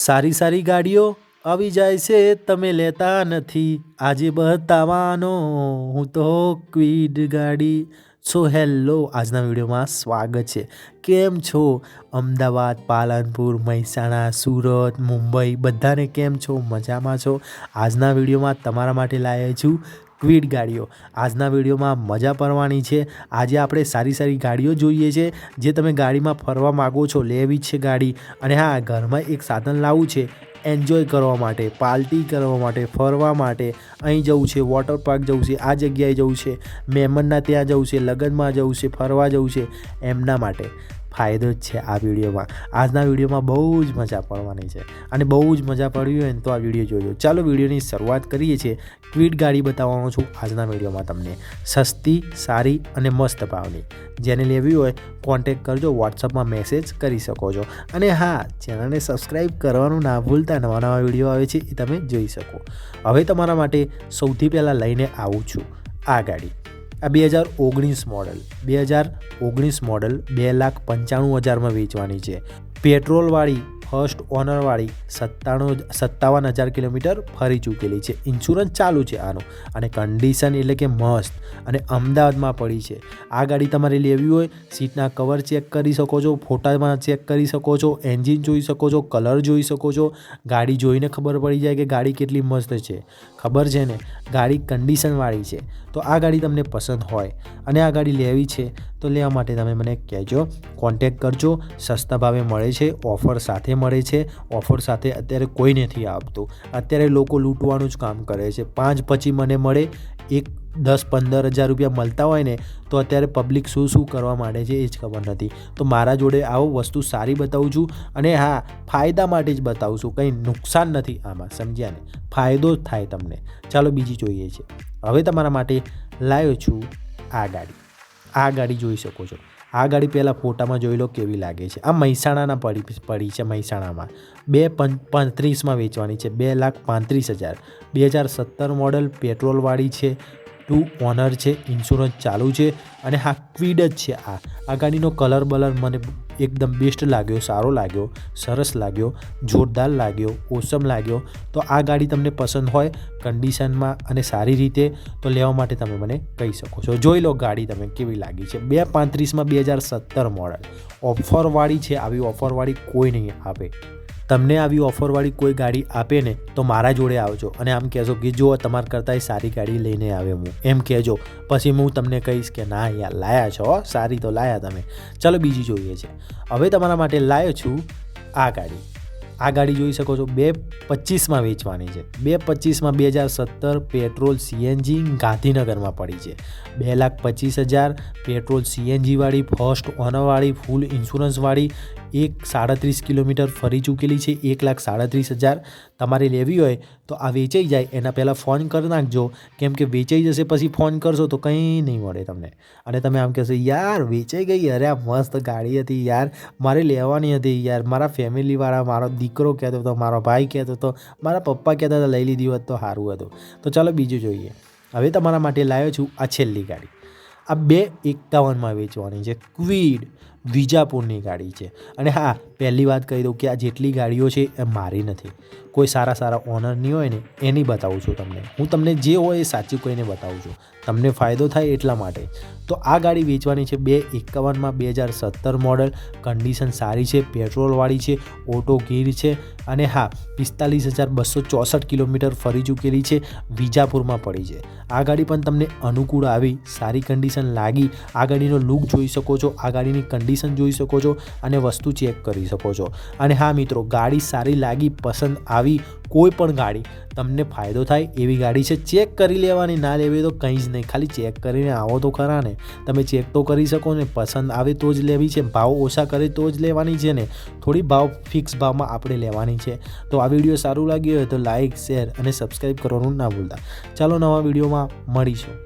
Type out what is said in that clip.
સારી સારી ગાડીઓ આવી જાય છે, તમે લેતા નથી. આજે બતાવાનો હું તો ક્વિડ ગાડી. સો હેલો, આજના વિડીયોમાં સ્વાગત છે. કેમ છો? અમદાવાદ, પાલનપુર, મહેસાણા, સુરત, મુંબઈ, બધાને કેમ છો? મજામાં છો? આજના વિડીયોમાં તમારા માટે લાવ્યા છું ક્વિડ ગાડીઓ. આજના વિડીયોમાં મજા પડવાની છે. આજે આપણે સારી સારી ગાડીઓ જોઈએ છે, જે તમે ગાડીમાં ફરવા માગો છો, લેવી છે ગાડી. અને હા, ઘરમાં એક સાધન લાવવું છે, એન્જોય કરવા માટે, પાર્ટી કરવા માટે, ફરવા માટે. અહીં જવું છે, વોટર પાર્ક જવું છે, આ જગ્યાએ જવું છે મહેમાનના ત્યાં જવું છે, લગ્નમાં જવું છે, ફરવા જવું છે, એમના માટે. ફાયદો જ છે આ વિડીયોમાં. આજના વિડીયોમાં બહુ જ મજા પડવાની છે. અને બહુ જ મજા પડવી હોય ને તો આ વીડિયો જોજો. ચાલો વિડીયોની શરૂઆત કરીએ છીએ. ક્વિડ ગાડી બતાવવાનો છું આજના વિડીયોમાં તમને. સસ્તી, સારી અને મસ્ત ભાવની. જેને લેવી હોય કોન્ટેક કરજો વોટ્સઅપમાં મેસેજ કરી શકો છો. અને હા, ચેનલને સબસ્ક્રાઈબ કરવાનું ના ભૂલતા નવા નવા વીડિયો આવે છે એ તમે જોઈ શકો. હવે તમારા માટે સૌથી પહેલાં લઈને આવું છું આ ગાડી. આ બે હજાર ઓગણીસ મોડલ. બે હજાર ઓગણીસ મોડલ બે લાખ પંચાણું હજારમાં વેચવાની છે. પેટ્રોલવાળી ફર્સ્ટ ઓનરવાળી સત્તાણું સત્તાવન હજાર કિલોમીટર ફરી ચૂકેલી છે. ઇન્સ્યોરન્સ ચાલુ છે આનો. અને કન્ડિશન એટલે કે મસ્ત. અને અમદાવાદમાં પડી છે. આ ગાડી તમારે લેવી હોય, સીટના કવર ચેક કરી શકો છો, ફોટામાં ચેક કરી શકો છો એન્જિન જોઈ શકો છો કલર જોઈ શકો છો. ગાડી જોઈને ખબર પડી જાય કે ગાડી કેટલી મસ્ત છે. ખબર છે ને? ગાડી કન્ડિશનવાળી છે. તો આ ગાડી તમને પસંદ હોય અને આ ગાડી લેવી છે, તો લેવા માટે તમે મને કહેજો કોન્ટેક કરજો. સસ્તા ભાવે મળે છે ઓફર સાથે મળે છે, ઓફર સાથે અત્યારે કોઈ નથી આપતું. અત્યારે લોકો લૂંટવાનું જ કામ કરે છે. પાંચ પછી મને મળે, એક દસ પંદર હજાર રૂપિયા મળતા હોય ને, તો અત્યારે પબ્લિક શું શું કરવા માંડે છે એ જ ખબર નથી. તો મારા જોડે આવો વસ્તુ સારી બતાવું છું અને હા, ફાયદા માટે જ બતાવું છું. કંઈ નુકસાન નથી આમાં, સમજ્યા ને? ફાયદો જ થાય તમને. ચાલો બીજી જોઈએ છે. હવે તમારા માટે લાવ્યો છું આ ગાડી. આ ગાડી જોઈ શકો છો. આ ગાડી પહેલાં ફોટામાં જોઈ લો કેવી લાગે છે. આ મહેસાણાના પડી પડી છે મહેસાણામાં. બે પાંત્રીસમાં વેચવાની છે. બે લાખ પાંત્રીસ હજાર. બે હજાર સત્તર મોડલ પેટ્રોલવાળી છે. ટુ ઓનર છે ઇન્સ્યોરન્સ ચાલુ છે અને હા ક્વિડ જ છે આ. આ ગાડીનો કલર બલર મને એકદમ બેસ્ટ લાગ્યો, સારો લાગ્યો, સરસ લાગ્યો, જોરદાર લાગ્યો ઓસમ લાગ્યો. તો આ ગાડી તમને પસંદ હોય કન્ડિશનમાં અને સારી રીતે, તો લેવા માટે તમે મને કહી શકો છો. જોઈ લો ગાડી તમે કેવી લાગી છે. બે પાંત્રીસમાં બે હજાર સત્તર મોડલ ઓફરવાળી છે, આવી ઓફરવાળી કોઈ નહીં આપે તમને આવી ઓફરવાળી કોઈ ગાડી આપે ને, તો મારા જોડે આવજો. અને આમ કહેશો કે જો તમારા કરતાં સારી ગાડી લઈને આવ્યો હું. એમ કહેજો. પછી હું તમને કહીશ કે, ના યાર, લાયા છો સારી તો લાયા તમે. ચાલો, બીજી જોઈએ છે. હવે તમારા માટે લાવ્યો છું આ ગાડી. આ ગાડી જોઈ શકો છો, બે પચીસમાં વેચવાની છે. બે પચીસમાં બે હજાર સત્તર પેટ્રોલ સીએનજી ગાંધીનગરમાં પડી છે. બે લાખ પચીસ હજાર પેટ્રોલ સીએનજીવાળી ફર્સ્ટ ઓનરવાળી, ફૂલ ઇન્સ્યોરન્સવાળી એક સાડત્રીસ કિલોમીટર ફરી ચૂકેલી છે, એક લાખ સાડત્રીસ હજાર તમારે લેવી હોય તો આ વેચાઈ જાય. એના પહેલાં ફોન કરી નાખજો. કેમ કે વેચાઈ જશે પછી ફોન કરશો તો કંઈ નહીં મળે તમને. અને તમે આમ કહેશો, યાર, વેચાઈ ગઈ. અરે, આ મસ્ત ગાડી હતી યાર. મારે લેવાની હતી યાર. મારા ફેમિલીવાળા, મારો દીકરો કહેતો હતો, મારો ભાઈ કહેતો હતો, મારા પપ્પા કહેતા હતા, લઈ લીધી હોત તો સારું હતું. તો ચાલો બીજું જોઈએ. હવે તમારા માટે લાવ્યો છું આ છેલ્લી ગાડી. આ બે એકાવનમાં વેચવાની છે. ક્વીડ. વિજાપુરની ગાડી છે. અને હા, પહેલી વાત કહી દઉં કે આ જેટલી ગાડીઓ છે એ મારી નથી. કોઈ સારા સારા ઓનરની હોય ને, એની બતાવું છું તમને. હું તમને જે હોય એ સાચું કહીને બતાવું છું. તમને ફાયદો થાય એટલા માટે. તો આ ગાડી વેચવાની છે બે એકાવનમાં બે હજાર સત્તર મોડલ કન્ડિશન સારી છે પેટ્રોલવાળી છે ઓટો ગીર છે. અને હા, પિસ્તાલીસ હજાર બસો ચોસઠ કિલોમીટર ફરી ચૂકેલી છે, વિજાપુરમાં પડી છે. આ ગાડી પણ તમને અનુકૂળ આવી, સારી કન્ડિશન લાગી. આ ગાડીનો લુક જોઈ શકો છો. આ ગાડીની કન્ડિશન જોઈ શકો છો અને વસ્તુ ચેક કરી શકો છો. અને હા મિત્રો, ગાડી સારી લાગી, પસંદ આવી, કોઈ પણ ગાડી, તમને ફાયદો થાય એવી ગાડી છે ચેક કરી લેવાની, ના લેવી તો કંઈ જ નહીં, ખાલી ચેક કરીને આવો તો ખરા ને. તમે ચેક તો કરી શકો ને, પસંદ આવે તો જ લેવી છે, ભાવ ઓછા કરે તો જ લેવાની છે ને. થોડી ભાવ ફિક્સ ભાવમાં આપણે લેવાની છે. તો આ વીડિયો સારું લાગ્યો હોય તો લાઇક શેર અને સબસ્ક્રાઈબ કરવાનું ના ભૂલતા. ચાલો નવા વિડીયોમાં મળીશું.